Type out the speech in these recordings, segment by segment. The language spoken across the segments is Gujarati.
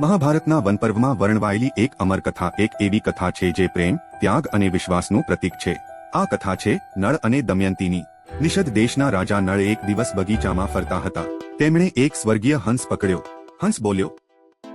મહાભારતના વનપર્વમાં વર્ણવાયેલી એક અમર કથા, એક એવી કથા છે જે પ્રેમ, ત્યાગ અને વિશ્વાસનું પ્રતીક છે. આ કથા છે નળ અને દમયંતીની. નિષદ દેશના રાજા નળ એક દિવસ બગીચામાં ફરતા હતા. તેમણે એક સ્વર્ગીય હંસ પકડ્યો. હંસ બોલ્યો,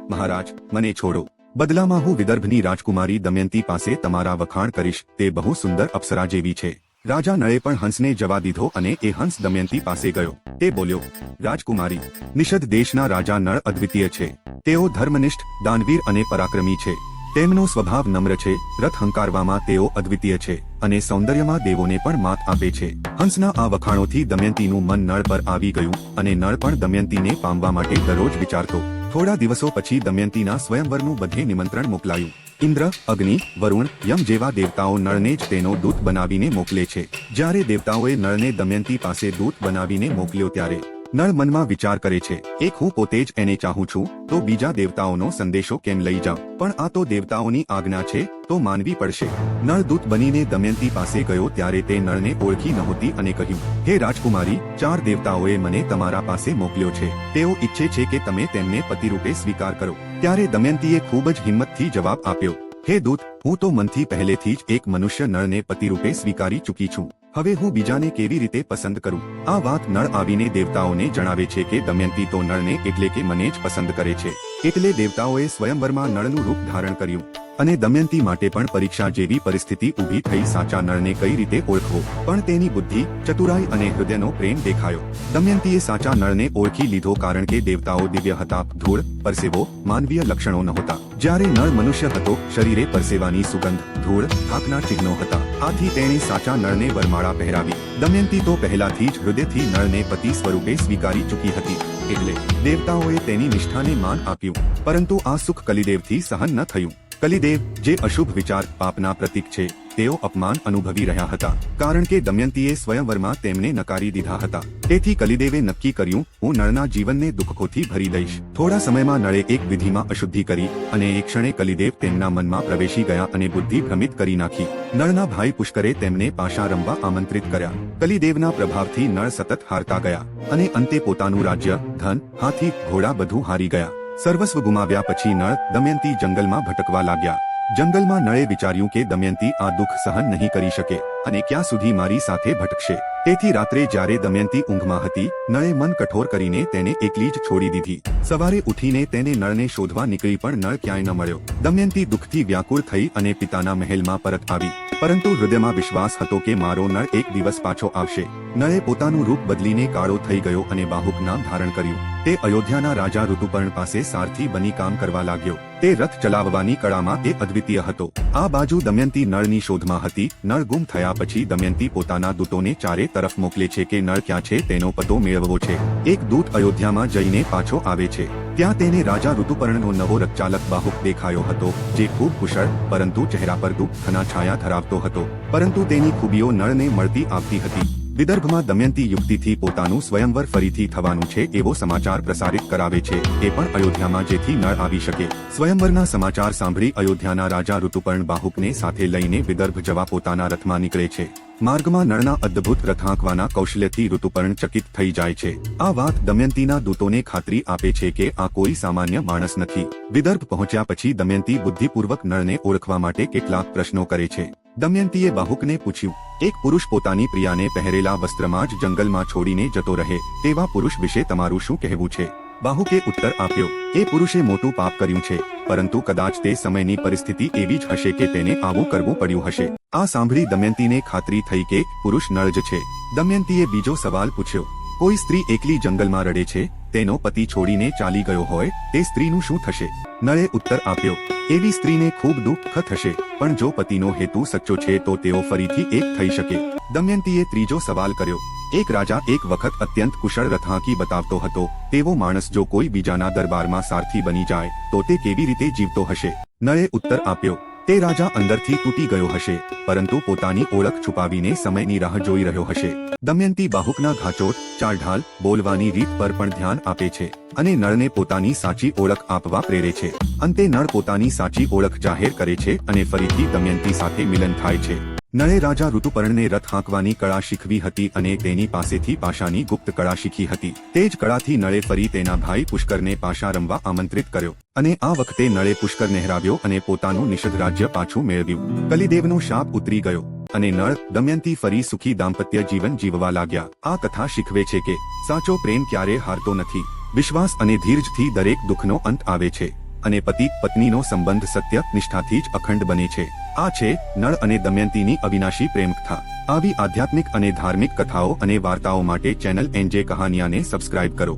મહારાજ, મને છોડો. બદલામાં હું વિદર્ભની રાજકુમારી દમયંતી પાસે તમારા વખાણ કરીશ. તે બહુ સુંદર અપ્સરા જેવી છે. રાજા નળે પણ હંસને જવા દીધો અને એ હંસ દમયંતી પાસે ગયો. તે બોલ્યો, રાજકુમારી, નિષદ દેશના રાજા નળ અદ્વિતીય છે. તેઓ ધર્મનિષ્ઠ, દાનવીર અને પરાક્રમી છે. તેમનો સ્વભાવ નમ્ર છે, રથ હંકારવામાં તેઓ અદ્વિતીય છે અને સૌંદર્યમાં દેવોને પણ માત આપે છે. હંસના આ વખાણોથી દમયંતીનું મન નળ પર આવી ગયું અને નળ પણ દમયંતીને પામવા માટે દરરોજ વિચારતો. થોડા દિવસો પછી દમયંતીના સ્વયંવરનું બધે નિમંત્રણ મોકલાયું. ઇન્દ્ર, અગ્નિ, વરુણ, યમ જેવા દેવતાઓ નળને જ તેનો દૂત બનાવીને મોકલે છે. જ્યારે દેવતાઓએ નળને દમયંતી પાસે દૂત બનાવીને મોકલ્યો ત્યારે નળ મનમાં વિચાર કરે છે એક હું પોતે જ એને ચાહું છું? તો બીજા દેવતાઓનો સંદેશો કેમ લઈ જાઉં? પણ આ તો દેવતાઓની આજ્ઞા છે, તો માનવી પડશે. નળ દૂત બનીને દમયંતી પાસે ગયો ત્યારે તે નળને ઓળખી નહોતી અને કહ્યું, હે રાજકુમારી, ચાર દેવતાઓએ મને તમારા પાસે મોકલ્યો છે. તેઓ ઈચ્છે છે કે તમે તેમને પતિરૂપે સ્વીકાર કરો. ત્યારે દમયંતીએ ખૂબ જ હિંમતથી જવાબ આપ્યો, હે દૂત, હું તો મનથી પહેલેથી જ એક મનુષ્ય નળને પતિરૂપે સ્વીકારી ચૂકી છું. હવે હું બીજાને કેવી રીતે પસંદ કરું? આ વાત નળ આવીને દેવતાઓને જણાવે છે કે દમયંતી તો નળને એટલે કે મને જ પસંદ કરે છે. એટલે દેવતાઓએ સ્વયંવરમાં નળનું રૂપ ધારણ કર્યું. અને દમયંતી માટે પણ પરીક્ષા જેવી પરિસ્થિતિ ઊભી થઈ સાચા નળને કઈ રીતે ઓળખવો? પણ તેની બુદ્ધિ, ચતુરાઈ અને હૃદયનો પ્રેમ દેખાયો. દમયંતીએ સાચા નળને ઓળખી લીધો કારણ કે દેવતાઓ દિવ્ય હતા ધૂળ, પરસેવો, માનવીય લક્ષણો નહોતા. જ્યારે નળ મનુષ્ય હતો, શરીરે પરસેવાની સુગંધ, ધૂળ, થાકના ચિહ્નો હતા. આથી તેણે સાચા નળને વરમાળા પહેરાવી. દમયંતી તો પહેલાથી જ હૃદયથી નળને પતિ સ્વરૂપે સ્વીકારી ચૂકી હતી. એટલે દેવતાઓએ તેની નિષ્ઠાને માન આપ્યું. પરંતુ આ સુખ કલિદેવથી સહન ન થયું. કલિદેવ, જે અશુભ વિચાર પાપના પ્રતીક છે તેઓ અપમાન અનુભવી રહ્યા હતા, કારણ કે દમયંતીએ સ્વયંવરમાં તેમને નકારી દીધા હતા. તેથી કલિદેવે નક્કી કર્યું, હું નળના જીવનને દુઃખોથી ભરી દઈશ. થોડા સમયમાં નળે એક વિધિમાં અશુદ્ધિ કરી અને એક ક્ષણે કલિદેવ તેમના મનમાં પ્રવેશી ગયા અને બુદ્ધિ ભ્રમિત કરી નાખી. નળના ભાઈ પુષ્કરે તેમને પાશા રમવા આમંત્રિત કર્યા. કલિદેવના પ્રભાવથી નળ સતત હારતા ગયા અને અંતે પોતાનું રાજ્ય, ધન, હાથી, ઘોડા બધું હારી ગયા. સર્વસ્વ ગુમાવ્યા પછી નળ દમયંતી જંગલમાં ભટકવા લાગ્યા. જંગલમાં નળે વિચાર્યું કે દમયંતી આ દુઃખ સહન નહીં કરી શકે. અને ક્યાં સુધી મારી સાથે ભટકશે? તેથી રાત્રે જ્યારે દમયંતી ઊંઘમાં હતી, નળે મન કઠોર કરીને તેને એકલી જ છોડી દીધી. સવારે ઉઠીને તેને નળને શોધવા નીકળી પણ નળ ક્યાંય ન મળ્યો. દમયંતી દુઃખથી વ્યાકુળ થઈ અને પિતાના મહેલમાં પરત આવી. પરંતુ હૃદયમાં વિશ્વાસ હતો કે મારો નળ એક દિવસ પાછો આવશે. નળે પોતાનું રૂપ બદલીને કાળો થઈ ગયો અને બાહુક નામ ધારણ કર્યું. તે અયોધ્યાના રાજા ઋતુપર્ણ પાસે સારથી બની કામ કરવા લાગ્યો. તે રથ ચલાવવાની કળામાં તે અદ્વિતીય હતો. આ બાજુ દમયંતી નળની શોધમાં હતી. નળ ગુમ થયા પછી દમયંતી પોતાના દૂતોને ચારે તરફ મોકલે છે કે નળ ક્યાં છે તેનો પતો મેળવવો છે. એક દૂત અયોધ્યામાં જઈને પાછો આવે છે. ત્યાં તેને રાજા ઋતુપર્ણનો નવો રકચાલક બાહુક દેખાયો હતો, જે ખૂબ કુશળ, પરંતુ ચહેરા પર દુઃખના છાયા ધરાવતો હતો, પરંતુ તેની ખૂબીઓ નળને મળતી આવતી હતી. વિદર્ભમાં દમયંતી યુક્તિથી પોતાનું સ્વયંવર ફરીથી થવાનું છે એવો સમાચાર પ્રસારિત કરાવે છે. એ પણ અયોધ્યામાં જેથી નળ આવી શકે. સ્વયંવરના સમાચાર સાંભળી અયોધ્યાના રાજા ઋતુપર્ણ બાહુકને સાથે લઈને વિદર્ભ જવા પોતાના રથમાં નીકળે છે. માર્ગમાં નળના અદ્ભુત રથાંકવાના કૌશલ્યથી ઋતુપર્ણ ચકિત થઈ જાય છે. આ વાત દમયંતીના દૂતોને ખાતરી આપે છે કે આ કોઈ સામાન્ય માણસ નથી. વિદર્ભ પહોંચ્યા પછી દમયંતી બુદ્ધિપૂર્વક નળને ઓળખવા માટે કેટલાક પ્રશ્નો કરે છે. દમયંતીએ બાહુકને પૂછ્યું, એક પુરુષ પોતાની પ્રિયાને પહેરેલા વસ્ત્રમાં જ જંગલમાં છોડીને જતો રહે, તેવા પુરુષ વિશે તમારું શું કહેવું છે? બાહુકે ઉત્તર આપ્યો, એ પુરુષે મોટું પાપ કર્યું છે, પરંતુ કદાચ તે સમયની પરિસ્થિતિ એવી જ હશે કે તેને આવું કરવું પડ્યું હશે. આ સાંભળી દમયંતીને ખાતરી થઈ કે પુરુષ નળ જ છે. દમયંતીએ બીજો સવાલ પૂછ્યો, કોઈ સ્ત્રી એકલી જંગલમાં રડે છે? તેનો પતિ છોડીને ચાલી ગયો હોય, તે સ્ત્રીનું શું થશે? નળે ઉત્તર આપ્યો, એવી સ્ત્રીને ખૂબ દુઃખ થશે, પણ જો પતિનો હેતુ સચ્ચો છે તો તેઓ ફરીથી એક થઈ શકે. દમયંતીએ ત્રીજો સવાલ કર્યો, એક રાજા એક વખત અત્યંત કુશળ રથાંકી બતાવતો હતો, તેવો માણસ જો કોઈ બીજાના દરબારમાં સારથી બની જાય, તો તે કેવી રીતે જીવતો હશે? નળે ઉત્તર આપ્યો તે રાજા અંદરથી તૂટી ગયો હશે, પરંતુ પોતાની ઓળખ છુપાવીને સમયની રાહ જોઈ રહ્યો હશે. દમયંતી બાહુકના ઘાચોટ ચાલઢાલ, બોલવાની રીત પર પણ ધ્યાન આપે છે અને નળને પોતાની સાચી ઓળખ આપવા પ્રેરે છે. અંતે નળ પોતાની સાચી ઓળખ જાહેર કરે છે અને ફરીથી દમયંતી સાથે મિલન થાય છે. નળે રાજા ઋતુપર્ણને રથ હાંકવાની કળા શીખવી હતી અને તેની પાસેથી પાશાની ગુપ્ત કળા શીખી હતી. તે જ કળાથી નળે ફરી તેના ભાઈ પુષ્કરને પાશા રમવા આમંત્રિત કર્યો અને આ વખતે નળે પુષ્કર નહેરાવ્યો અને પોતાનું નિષધ રાજ્ય પાછું મેળવ્યું. કલિદેવનો શાપ ઉતરી ગયો અને નળ દમયંતી ફરી સુખી દાંપત્ય જીવન જીવવા લાગ્યા. આ કથા શીખવે છે કે સાચો પ્રેમ ક્યારે હારતો નથી. વિશ્વાસ અને ધીરજથી દરેક દુઃખનો અંત આવે છે અને પતિ પત્નીનો સંબંધ સત્ય નિષ્ઠાથી જ અખંડ બને છે. આ છે નળ અને દમયંતીની અવિનાશી પ્રેમ કથા આવી આધ્યાત્મિક અને ધાર્મિક કથાઓ અને વાર્તાઓ માટે ચેનલ એનજે કહાનિયાને સબસ્ક્રાઇબ કરો.